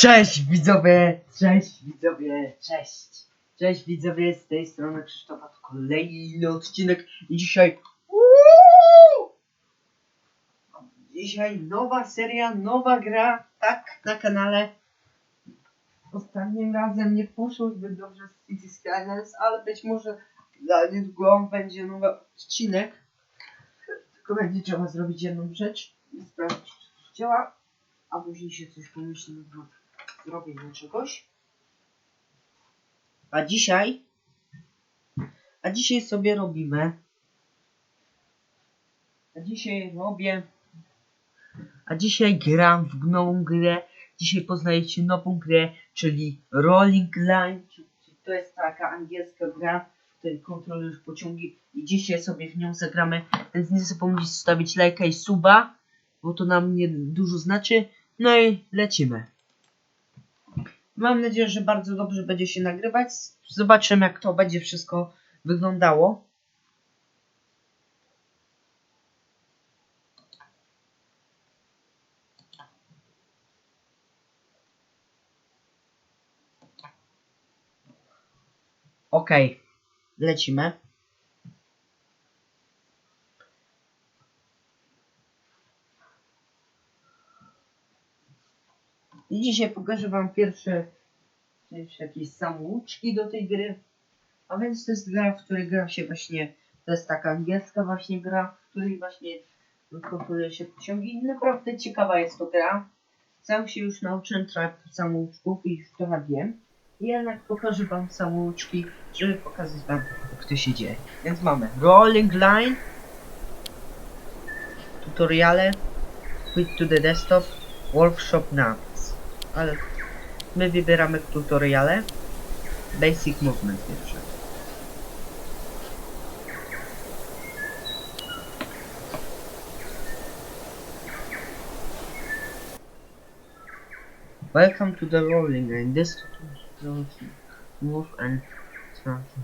Cześć widzowie, cześć widzowie, cześć. Cześć widzowie, z tej strony Krzysztofa, to kolejny odcinek i dzisiaj... Uuu! Dzisiaj nowa seria, nowa gra, tak, na kanale. Ostatnim razem nie poszło zbyt dobrze z City Skylines, ale być może za niedługo będzie nowy odcinek. Tylko będzie trzeba zrobić jedną rzecz i sprawdzić, czy działa, a później się coś pomyśli na zrobienie czegoś. A dzisiaj, a dzisiaj sobie robimy, a dzisiaj robię, a dzisiaj gram w nową grę, dzisiaj poznajecie nową grę, czyli Rolling Line, to jest taka angielska gra, której kontrolujesz pociągi i dzisiaj sobie w nią zagramy, więc nie zapomnijcie zostawić lajka i suba, bo to nam nie dużo znaczy, no i lecimy. Mam nadzieję, że bardzo dobrze będzie się nagrywać. Zobaczymy, jak to będzie wszystko wyglądało. Ok, lecimy. I dzisiaj pokażę wam pierwsze, jakieś samouczki do tej gry. A więc to jest gra, w której gra się właśnie, to jest taka angielska właśnie gra, w której właśnie kontroluje się pociągi. Naprawdę ciekawa jest to gra. Sam się już nauczyłem trochę samouczków i już trochę wiem. I jednak pokażę wam samouczki, żeby pokazać wam, jak to się dzieje. Więc mamy Rolling Line, tutoriale, Quit to the Desktop, Workshop Naps. Ale my wybieramy tutoriale, Basic Movement pierwsze. Welcome to the rolling line. This move and transfer.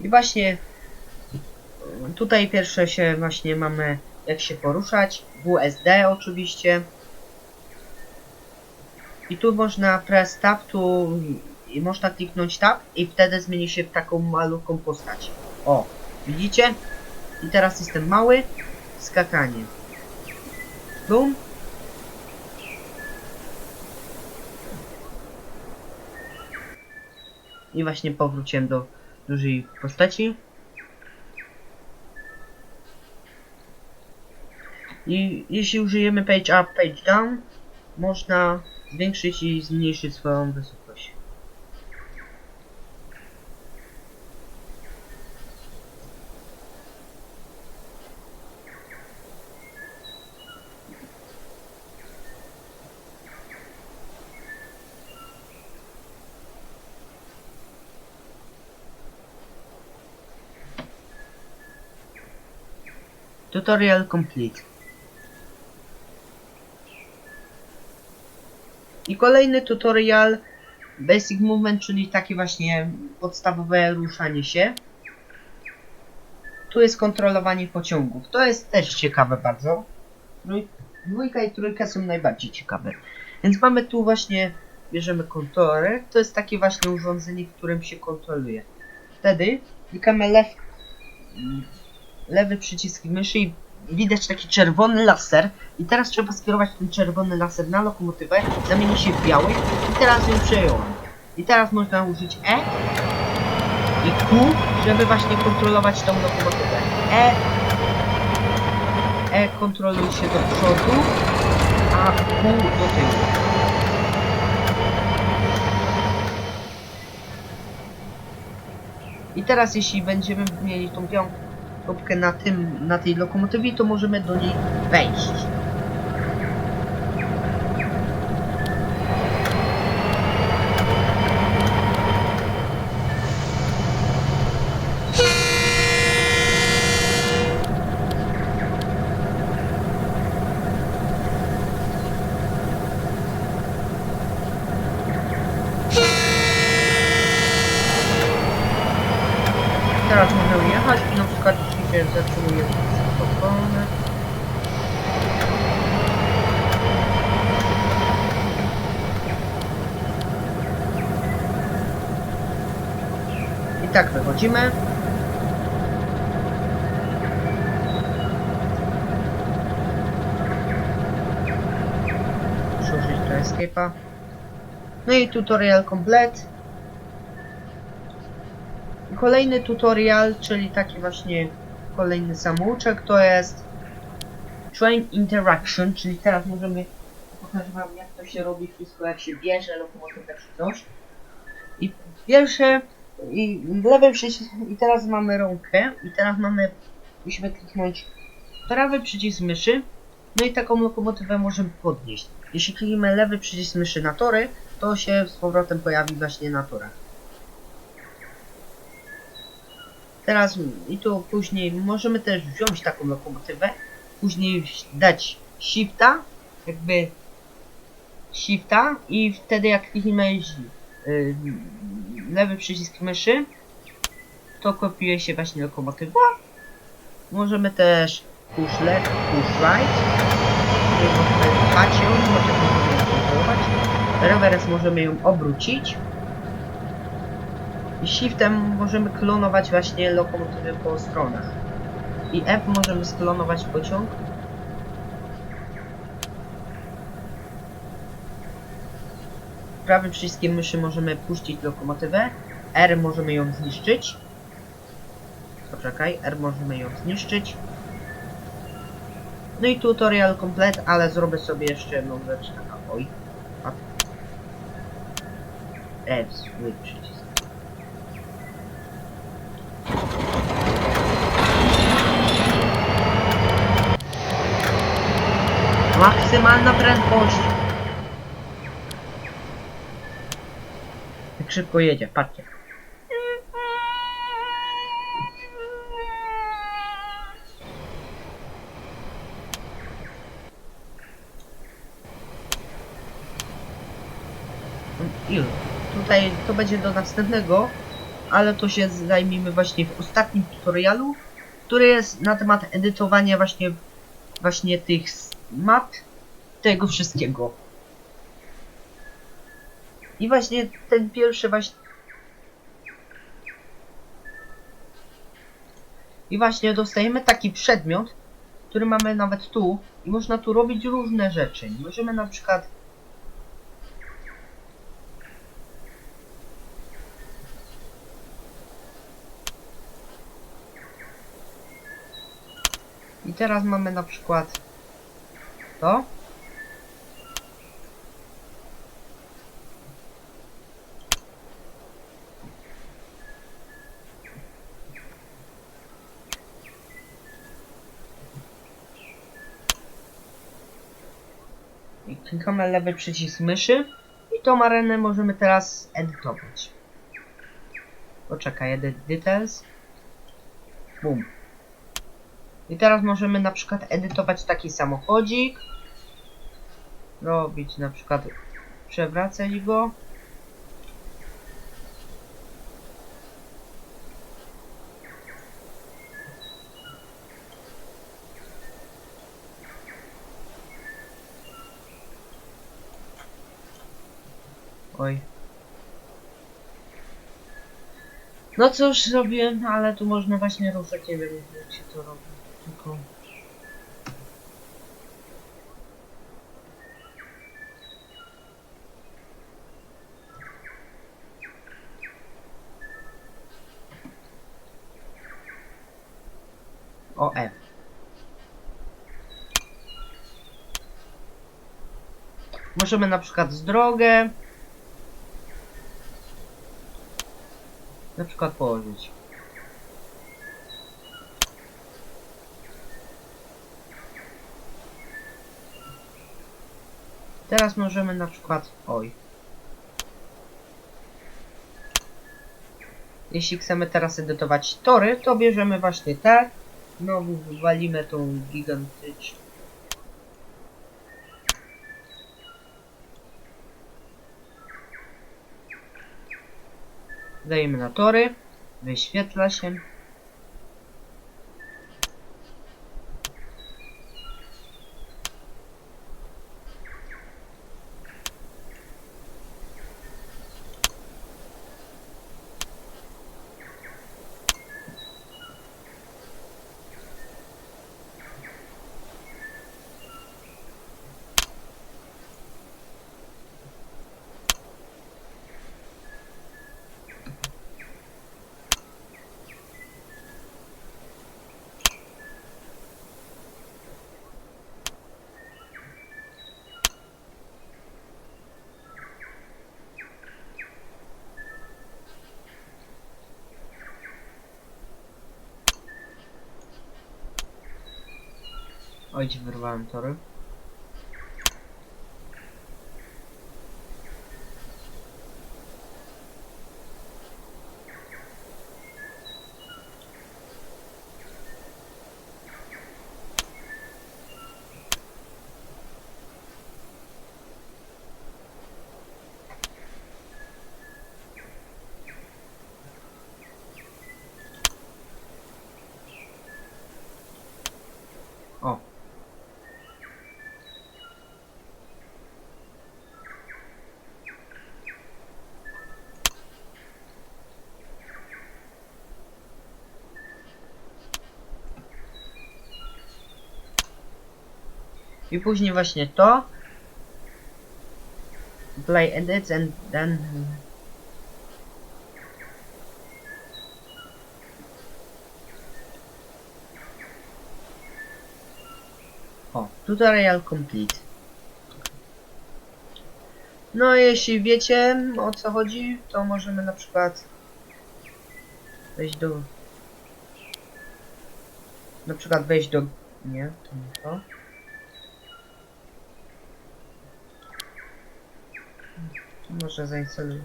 I właśnie tutaj pierwsze się właśnie mamy jak się poruszać. WSD oczywiście. I tu można press tab, tu i można kliknąć tab i wtedy zmieni się w taką malutką postać. O, widzicie? I teraz jestem mały. Skakanie. Bum. I właśnie powróciłem do dużej postaci. I jeśli użyjemy page up, page down, można zwiększyć i zmniejszyć swoją wysokość. Tutorial complete. I kolejny tutorial Basic Movement, czyli takie właśnie podstawowe ruszanie się. Tu jest kontrolowanie pociągów. To jest też ciekawe bardzo. Trój- Dwójka i trójka są najbardziej ciekawe. Więc mamy tu właśnie, bierzemy kontroler. To jest takie właśnie urządzenie, którym się kontroluje. Wtedy klikamy left, lewy przycisk myszy i widać taki czerwony laser. I teraz trzeba skierować ten czerwony laser na lokomotywę, zamieni się w biały i teraz ją przejąłem. I teraz można użyć E i Q, żeby właśnie kontrolować tą lokomotywę. E, e kontroluje się do przodu, a Q do tyłu. I teraz jeśli będziemy mieli tą białą kropkę na tym, na tej lokomotywie, to możemy do niej wejść. Teraz możemy i na przykład się zatrzymuje. I tak wychodzimy. Muszę użyć do escape'a. No i tutorial komplet. Kolejny tutorial, czyli taki właśnie kolejny samouczek, to jest Train Interaction, czyli teraz możemy pokażę wam jak to się robi wszystko, jak się bierze lokomotywę czy coś. I pierwsze, i lewy przycisk, i teraz mamy rąkę, i teraz mamy, musimy kliknąć prawy przycisk myszy, no i taką lokomotywę możemy podnieść. Jeśli klikniemy lewy przycisk myszy na tory, to się z powrotem pojawi właśnie na torach. Teraz i tu później możemy też wziąć taką lokomotywę, później dać shifta, jakby shifta i wtedy jak klikniemy y, lewy przycisk myszy, to kopiuje się właśnie lokomotywa. Możemy też push left, push right, możemy pchać ją, możemy ją kontrolować. Reverse możemy ją obrócić. I shiftem możemy klonować właśnie lokomotywy po stronach. I F możemy sklonować pociąg. Prawym przyciskiem myszy możemy puścić lokomotywę. R możemy ją zniszczyć. Poczekaj, R możemy ją zniszczyć. No i tutorial komplet, ale zrobię sobie jeszcze jedną rzecz. Oj. F, zły Maksymalna prędkość. Jak szybko jedzie, patrzcie. Tutaj to będzie do następnego, ale to się zajmiemy właśnie w ostatnim tutorialu, który jest na temat edytowania właśnie właśnie tych map, tego wszystkiego. I właśnie ten pierwszy właśnie I właśnie dostajemy taki przedmiot, który mamy nawet tu i można tu robić różne rzeczy. Możemy na przykład I teraz mamy na przykład to. I klikamy lewy przycisk myszy i tą arenę możemy teraz edytować. Poczekaj, edit details. I teraz możemy na przykład edytować taki samochodzik. Robić na przykład, przewracać go. Oj. No cóż, zrobiłem, ale tu można właśnie ruszać, nie wiem jak się to robi. Tylko... O F. Możemy na przykład z drogę na przykład położyć. Teraz możemy na przykład, oj. Jeśli chcemy teraz edytować tory, to bierzemy właśnie tak. Znowu wywalimy tą gigantyczną. Dajemy na tory. Wyświetla się. Oj, ci wyrwałem tory. O, I później właśnie to. Play edits and then... O, tutorial complete. No, jeśli wiecie o co chodzi, to możemy na przykład wejść do... Na przykład wejść do... Nie, to nie to. Może zainstaluję.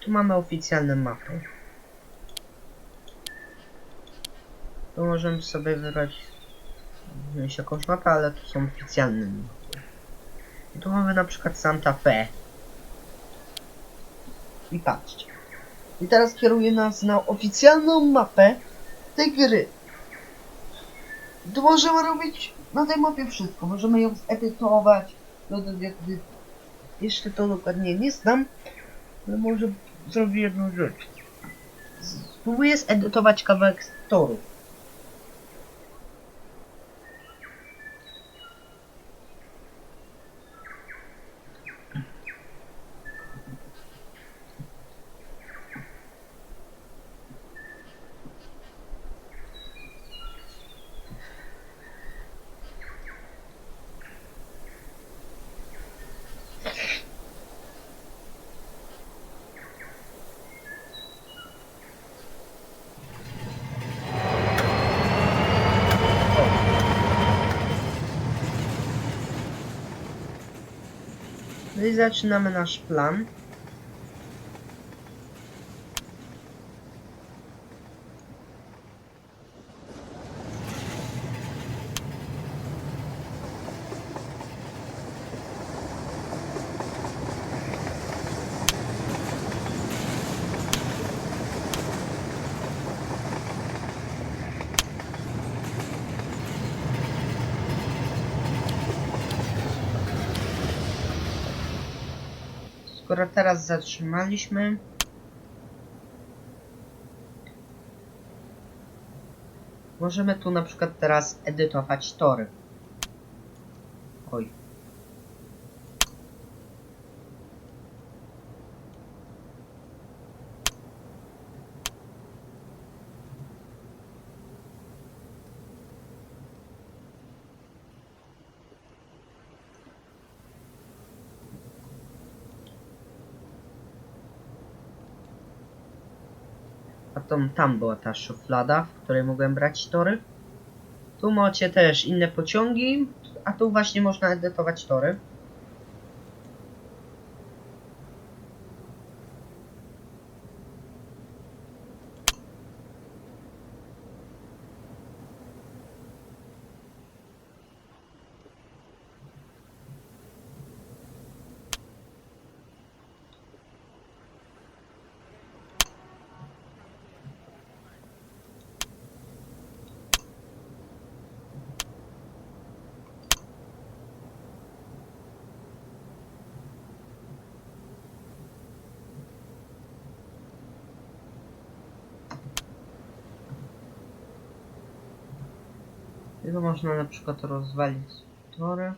Tu mamy oficjalne mapy. Tu możemy sobie wybrać wziąć jakąś mapę, ale tu są oficjalne mapy. I tu mamy na przykład Santa Fe. I patrzcie. I teraz kieruje nas na oficjalną mapę tej gry. Tu możemy robić na tej mapie wszystko. Możemy ją zedytować. dodać jakby jeszcze to dokładnie nie znam, ale może zrobię jedną rzecz. Spróbuję zedytować kawałek toru. Zaczynamy nasz plan. Skoro teraz zatrzymaliśmy. Możemy tu na przykład teraz edytować tory. Oj. Tam, tam była ta szuflada, w której mogłem brać tory. Tu macie też inne pociągi, a tu właśnie można edytować tory. Można na przykład rozwalić tory.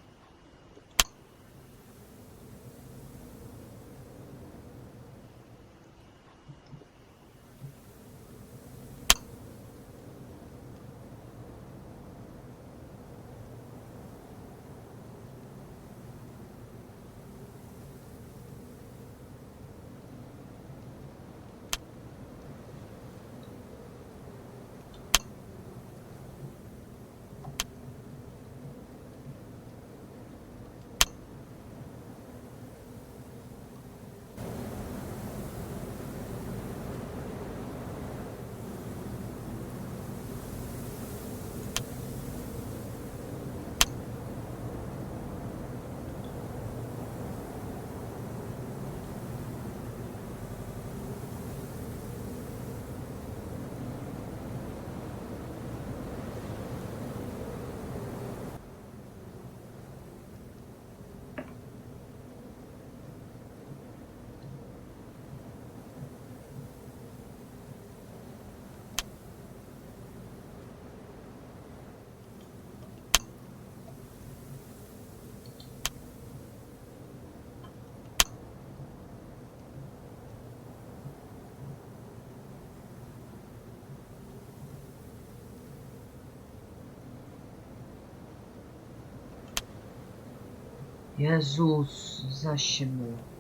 Jezus, myło.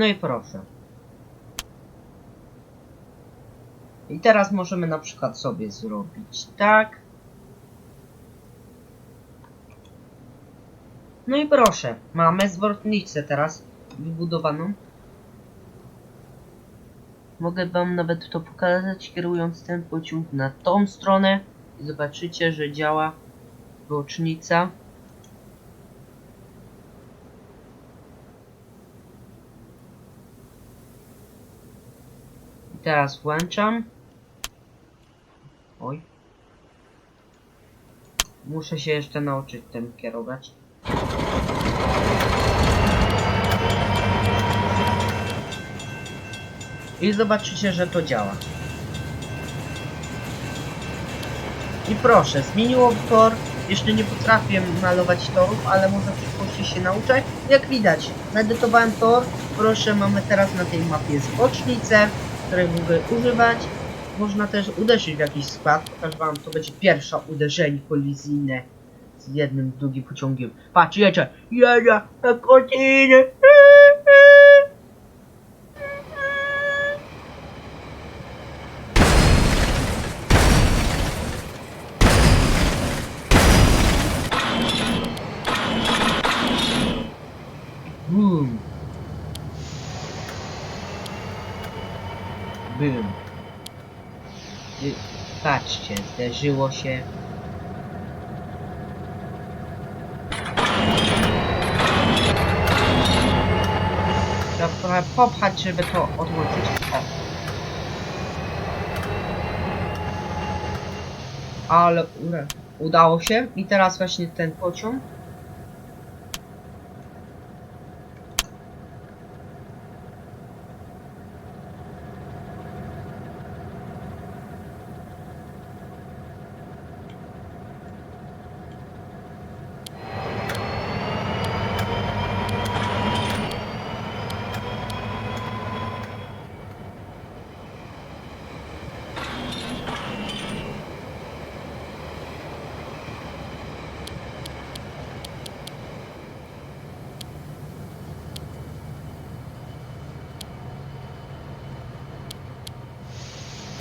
No i proszę. I teraz możemy na przykład sobie zrobić tak. No i proszę, mamy zwrotnicę teraz wybudowaną. Mogę wam nawet to pokazać, kierując ten pociąg na tą stronę. I zobaczycie, że działa bocznica. Teraz włączam. Oj. Muszę się jeszcze nauczyć tym kierować. I zobaczycie, że to działa. I proszę, zmieniło tor. Jeszcze nie potrafię malować torów, ale może w przyszłości się nauczę. Jak widać, zedytowałem tor. Proszę, mamy teraz na tej mapie zbocznicę, której mogę używać. Można też uderzyć w jakiś skład. Pokażę wam, to będzie pierwsze uderzenie kolizyjne z jednym drugim pociągiem. Patrz, jedzie, jedzie na godzinę. I patrzcie, zderzyło się. Trochę popchać, żeby to odłączyć. O. Ale ure- udało się. I teraz właśnie ten pociąg.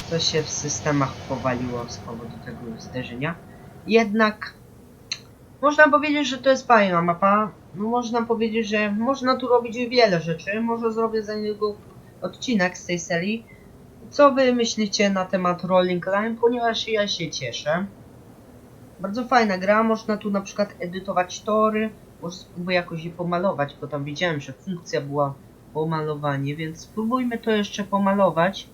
Coś się w systemach powaliło z powodu tego zderzenia. Jednak można powiedzieć, że to jest fajna mapa. Można powiedzieć, że można tu robić wiele rzeczy. Może zrobię za niego odcinek z tej serii. Co wy myślicie na temat Rolling Line? Ponieważ ja się cieszę. Bardzo fajna gra, można tu na przykład edytować tory. Może spróbuję jakoś je pomalować, bo tam widziałem, że funkcja była pomalowanie, więc spróbujmy to jeszcze pomalować.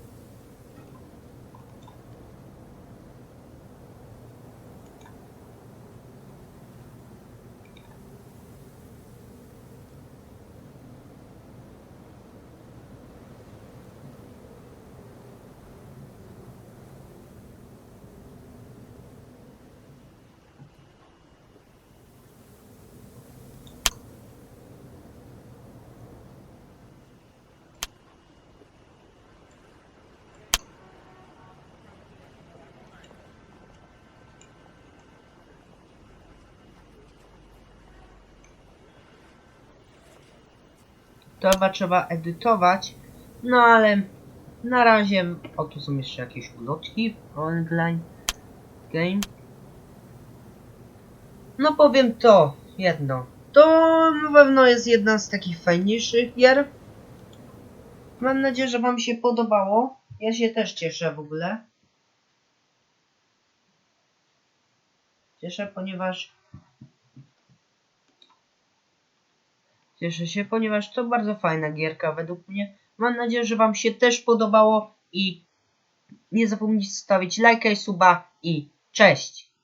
Chyba trzeba edytować. No ale na razie... O, tu są jeszcze jakieś ulotki online. Game. No powiem to, jedno. To na pewno jest jedna z takich fajniejszych gier. Mam nadzieję, że wam się podobało. Ja się też cieszę w ogóle. Cieszę, ponieważ... Cieszę się, ponieważ to bardzo fajna gierka według mnie. Mam nadzieję, że wam się też podobało i nie zapomnijcie zostawić lajka i suba i cześć!